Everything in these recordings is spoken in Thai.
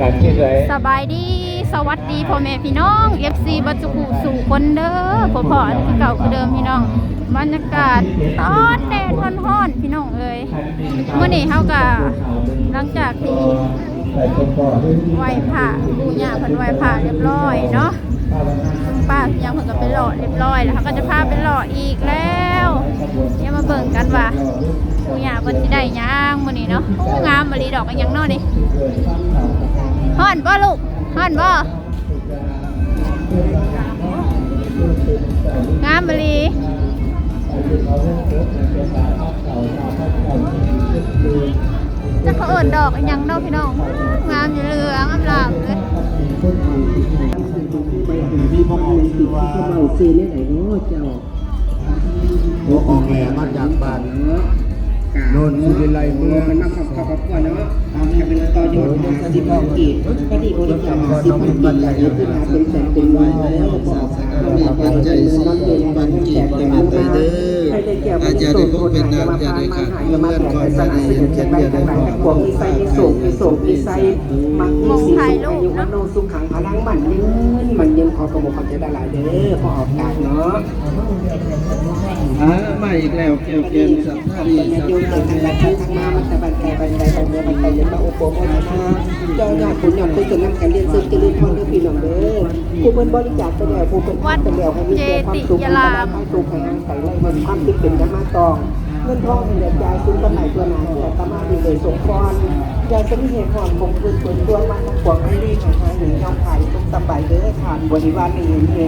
การที่ไรสบายดีสวัสดีพ่อแม่พี่น้อง FC บัจจุกุสู่คนเด้อพ่อพ่อนคือเก่าคือเดิมพี่น้องบรรยากาศตอนแดดร้อนๆพี่น้องเอ้ยเมื่อนี้เฮาก็หลังจากที่ใส่ตัวก่อด้วยที่ไหว้พระบูญาพิ่นไหว้พระเรียบร้อยเนาะป้ายังเพิ่นก็ไปหล่อเรียบร้อยแล้วเขาก็จะพาไปหล่ออีกแล้วเดี๋ยมาเบิ่งกันว่าบูญาเพิ่นสิได้หยังมื้อนี้เนาะโอ้งามบริดอกอันยังเนาะนี่ ฮ้อนบ่ลูกฮ้อนบ่งามบรีจะเขาเอิ้นดอกอันยังเนาะพี่น้องงามอยู่เหลืองอำลามเลยที่พ่อเอาคือว่าเราซื้อเนี่ยไหนเนาะเจ้าหัวออกแหลมาจากบ้าน โน่นสุริไลเมืองมันนำขับขับขับก่อนเนาะเอาแค่เป็นต่อยอดมาสิบหกกีดก็ดีบริจาคสิบหกกีดอย่างนี้คือมาเป็นแสนเป็นร้อยแล้วก็บอกเรามีปัจจัยสี่ปัจจัยเป็นมาเด้อ อาจารย์ได้พบเป็นนานอาจารย์ได้ขาดเมื่อนก่อนสนิทเช่นเดียวกันพวกมีไซมีสูงมีสูงมีไซมักมีสีสุขอายุวันโนสุขังพลังมันยืนมันยืนขอกระบอกขอจะได้หลายเด้อพอออกกาศเนาะอ่ามาอีกแล้วเกี่ยวเกมสัมภาษณ์มันโยนทางลัดทางมามันตะบันไกบันไดบันเดือบันไดยันมาโอโปโมทนาเจ้ายอดคุณยอดคุณจะนำการเรียนซึ่งจะลืมพ่อเด้อพี่น้องเด้อผู้เป็นบริจาคไปแล้วผู้เป็นวัดไปแล้วให้มีความสุขความสุขแห่งใส่เลยเงินความคิดเป็นธรรมะตอง เงินทองเหลือใจซึ่งตำแหน่งตัวนาที่อาตมาดีเลยสมพรยายจะมีเหตุผลคงคืนส่วนตัวมันทั้งปวงให้รีบให้หายหนีน้องไผ่ทุกสบายเด้อทานบริวารในเงินแก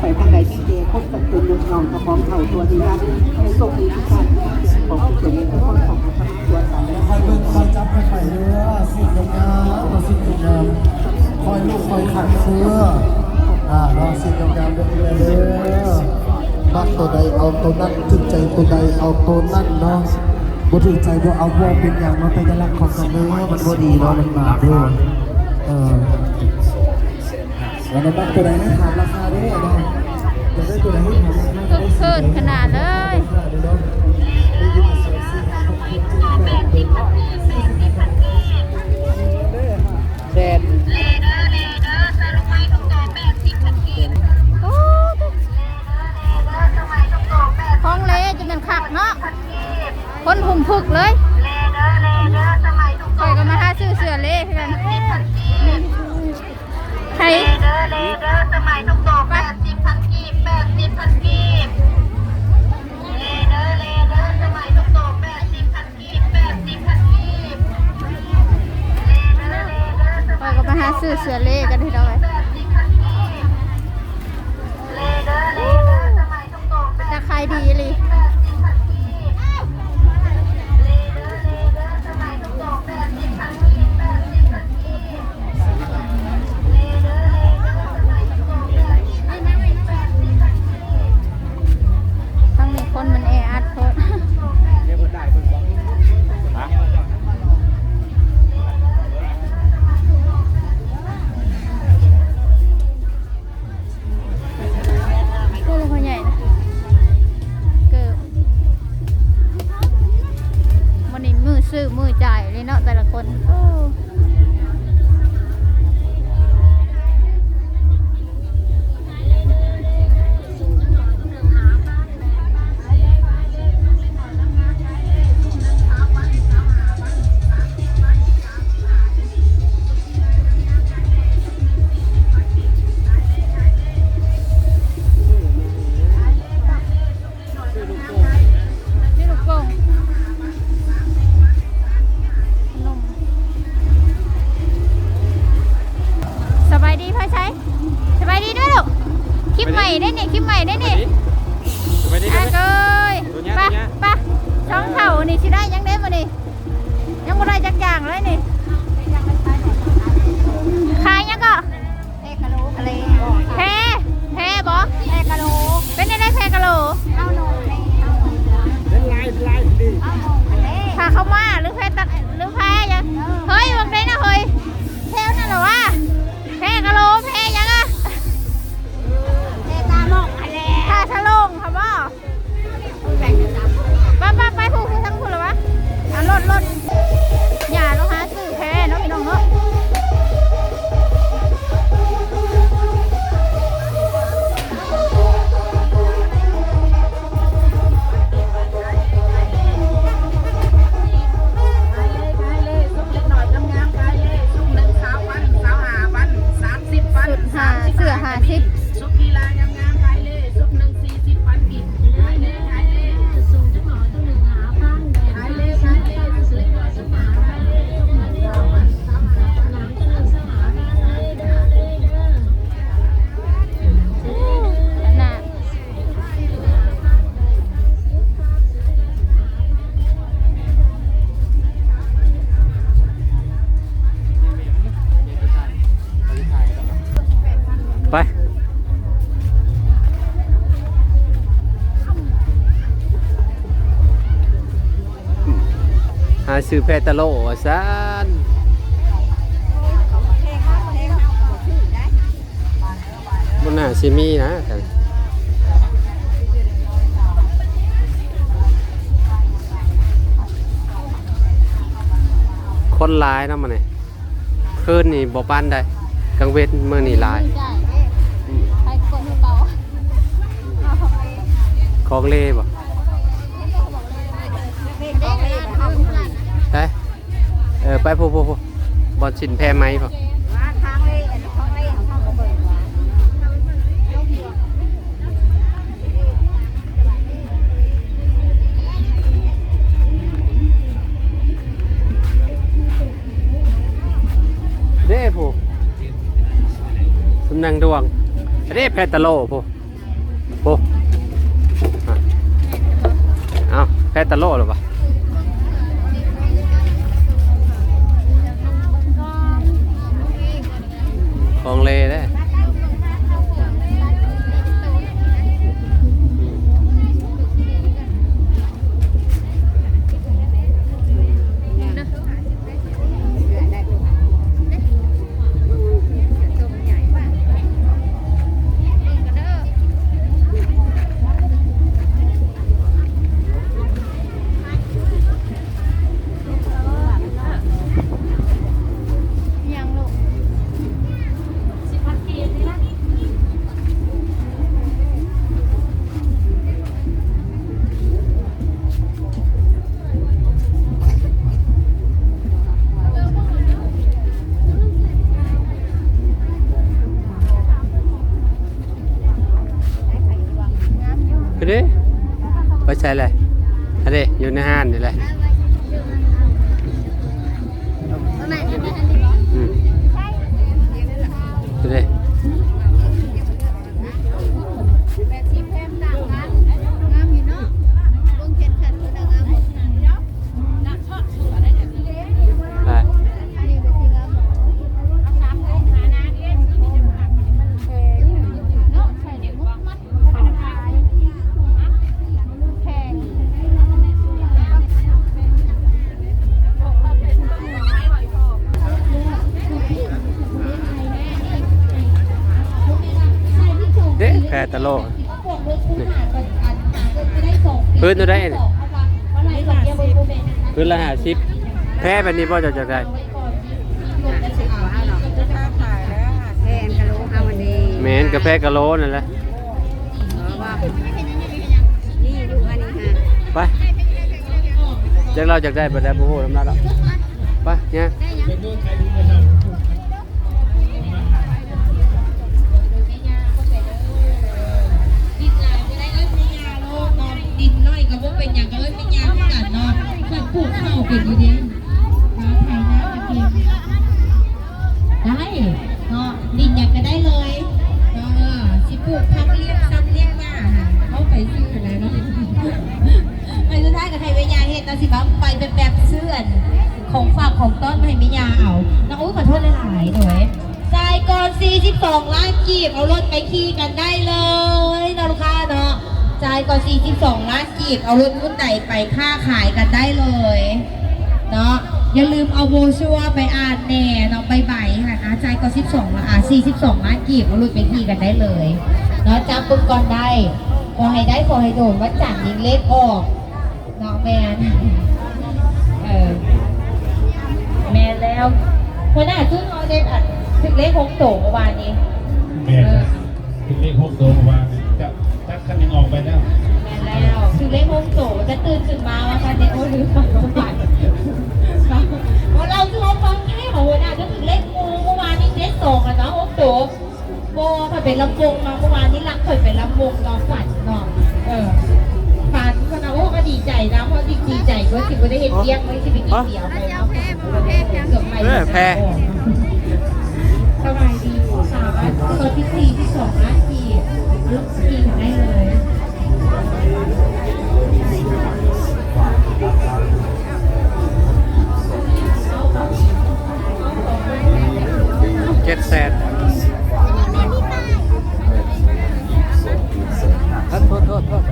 ไปทางไหนที่เจคบกับตัวยุทน้องกระพร้อมเข่าตัวดีรักให้โชคดีทุกท่านของผู้ชมทุกคนของอาตมาตัวสามและคอยเบิ่งคอยจับคอยไข่เรือสิ่งงามๆต่อสิ่งงามคอยลูกคอยขัดเสื้อ ตัวใดเอาตัวนั้นถึงใจตัวใดเอาตัวนั้นเนาะบ่ถึงใจบ่เอาบ่เป็นอย่างมันเป็นลักษณ์ของกันเด้อมันบ่ดีเนาะมันบาปเด้อเออแล้วมันมักตัวใดให้ถามราคาด้อเนาะจะได้ตัวใดให้ถามราคาเพิ่งขึ้นขนาดเลยแดน คนหุ่มผึกเลยคอยก็มาหาซื้อเสื้อเละคือกันใครเลเดอร์เลเดอร์สมัยทุกโตแปดสิบพันกีบแปดสิบพันกีบเลเดอร์เลเดอร์สมัยทุกโตแปดสิบพันกีบแปดสิบพันกีบเลเดอร์เลเดอร์สคอยก็มาหาซื้อเสื้อเละกันให้เราไว้าเข้ามาหรือแพตักหรือแพ้ยังเฮ้ยบางนี้นะเฮ้ยแพนั่นหรอวะแพ้กะโลแพ้ยังอะแพ้ตาลงอะไรตาชะลงค่ะบ่าป้าปไปผูกคือทั้งผูกหรอวะอะรถรถอย่าลง ซื้อแพตะโลว่าซานบนหน้าซิมีนะแต่คนหลายเนาะมันนี่คืนนี่บ่ปานได้กลางเวทมื้อนี่หลายได้เด้ไปกดให้เบาเอาของเลยของเล่บ่ เออไปพูพูพูบอลชินแพ้ไหมพ่อว่าทางเลยอันนี้ของเลยของเขาเบิกว่าเด้พูสำนังดวงเด้แพตะโลพูพูอะเอาแพตะโลหรือปะ ของเลได้ ไปดิไปใช่เลยอันนี้อยู่ในห้านนี่แหละ สิบแพ้แบบนี้พ่อจะจะได้แทนกะโลห้าวันนี้แมนกาแฟกะโลนั่นแหละว่านี่อยู่อันนี้ฮะไปจากเราจากได้ไปได้บุหูน้ำหนักแล้วไปเนี่ยดินลายไม่ได้เอ้ยไม่ยาโลกนอนดินน้อยกับว่าเป็นอย่างก็เอ้ยไม่ยาไม่กันเนาะคน ปลูกข้าวเป็นอยู่เดียวน้ำไทยน้ำตะเกียบได้เนาะดินอยากก็ได้เลยเออสิปลูกพักเลี้ยงซ้ำเลี้ยงหน้าค่ะเขาไปซื้ออะไรเนาะไปสุดท้ายกับใครไม่ยาเฮ็ดนะสิบ้าไปเป็นแบบเสื่อนของฝากของต้นมาให้ไม่ยาเอาน้องอุ้ยขอโทษหลายๆหน่อยจ่ายก่อน42ล้านกีบเอารถไปขี่กันได้เลยนะลูกค้าเนาะ จ่ายก่อน42ล้านกีบเอารถรุ่นใดไปค้าขายกันได้เลยเนาะอย่าลืมเอาโบชัวร์ไปอ่านแน่เนาะใบใบค่ะอะจ่ายก่อน12ล้านอะ42ล้านกีบเอารถไปขี่กันได้เลยเนาะจับปุ๊บก่อนได้ขอให้ได้ขอให้โดนว่าจันยิงเลขออกเนาะแมนเออแม่แล้วหัวหน้าจุ้นเอาเด็ดอัดถึงเลขหกโตเมื่อวานนี้แม่ถึงเลขหกโตัวว่อวาจะ ถ้านยังออกไปแล้วแม่แล้วถึงเลขหกโตจะตื่นขึ้นมาว่าคันนี้โอ้ลืมฝันลืมฝันว่าเราคือเราฟังแค่ของหัวหน้าจะถึงเลขงูเมื่อวานนี้เลขสองอะเนาะหกโตโบเคยเป็นลำวงมาเมื่อวานนี้รักเคยเป็นลำวงนอนฝันเนาะเออฝันคนเอาก็ดีใจนะเพราะดีใจว่าสิบ่ได้เห็นเบี้ยงไม่สิไปกินเดียวไปเนาะเกือบไปเออแพ้สบายดีสามารถตัวที่สี่ที่สองนกีบ ลุกกินได้เลยเจ็ดแสนโทษโทษโทษ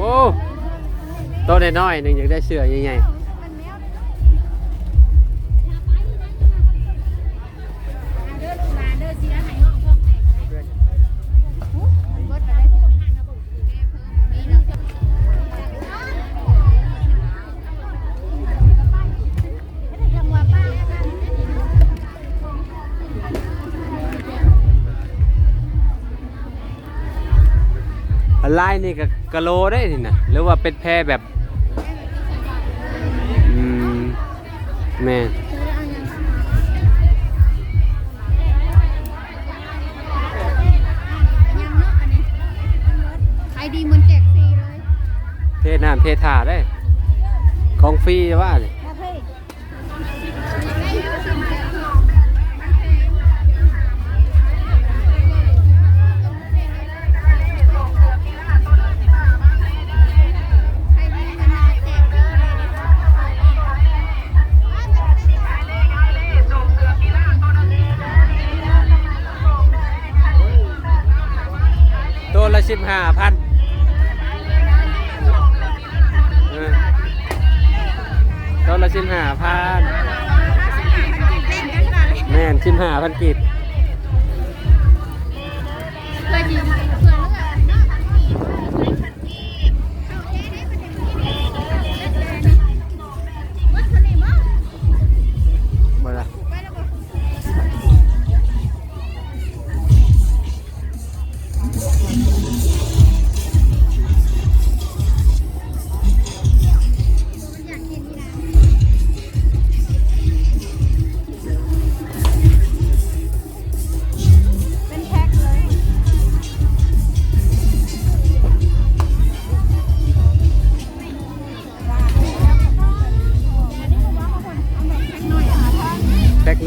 โอ้ตัวน้อยๆหนึ่งอยากได้เสื้อใหญ่ๆ ลายนี่ก็กะโลได้นี่นะหรือว่าเป็นแพรแบบอืมแม่นขายดีเหมือนแจกฟรีเลย เทน้ำเทท่าได้ ของฟรีว่าเลย ห้าพันตัวละสิบห้าพันแม่นสิบห้าพันกีบ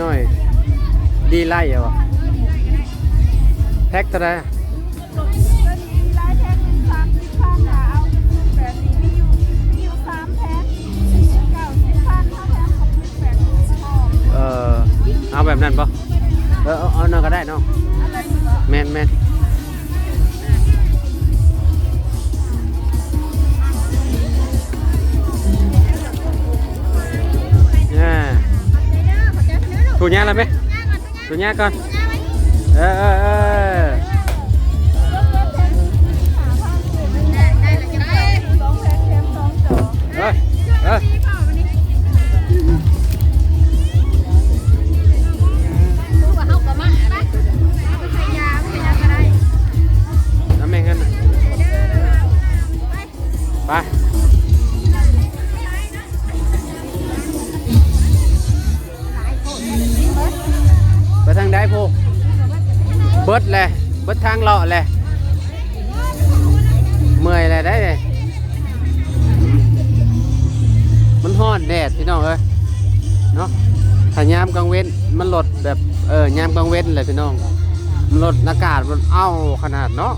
น้อย ดีไล่เหรอแพ็กเท่าไหรอะลายแพ็คเป็นสามสิบพันค่ะเอาแบบนี้มีอยู่มีอยู่สามแพ็คเก้าสิบพันถ้าแพ็คของแปดสิบพอเออเอาแบบนั้นปะเออเอาเอานั่นก็ได้เนาะอะไรอยู่ก็แมนแมน อเนื้อลูกถูกยาแล้ว ได้พูเขาก็มาไปเบิดเลยเบิดทางเลาะเลยเมื่อยเลยได้เลยมันฮ้อนแดดพี่น้องเอ้ยเนาะถ้ายามกลางเว้นมันลดแบบเออยามกลางเว้นเลยพี่น้องมันลดอากาศมันเอ้าขนาดเนาะ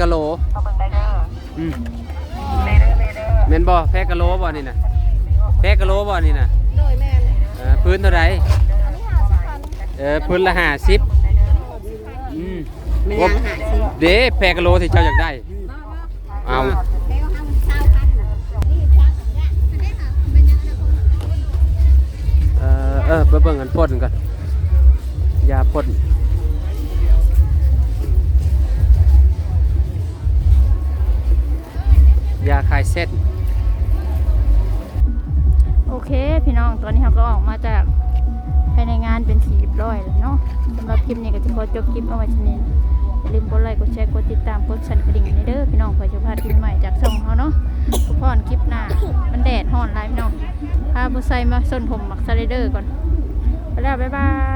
กะโหลเอืมเแม่นบ่แพกะโหลบ่นี่นะแพะกะโหลบ่นี่นะเออพื้นเท่าไร่อัเออพื้นละ50อืมแม่นหาสิเด้แพะกะโหลที่เจ้าอยากได้เอาเออเออไปเบิ่งอันพ่นก่อนยาพ่นายเส้น โอเค พี่น้องตอนนี้เราก็ออกมาจากภายในงานเป็นทีเรียบร้อยแล้วเนาะสำหรับคลิปนี้ก็จะขอจบคลิปเอาไว้ที่นี้อย่าลืมกดไลค์กดแชร์กดติดตามกดสั่นกระดิ่งในเด้อพี่น้องเพื่อจะพลาดคลิปใหม่จากช่องเขาเนาะทุกคนคลิปหน้ามันแดดฮ้อนหลายพี่น้องพาบุไซมาส้นผมมักสไลเดอร์ก่อนไปแล้วบ๊ายบาย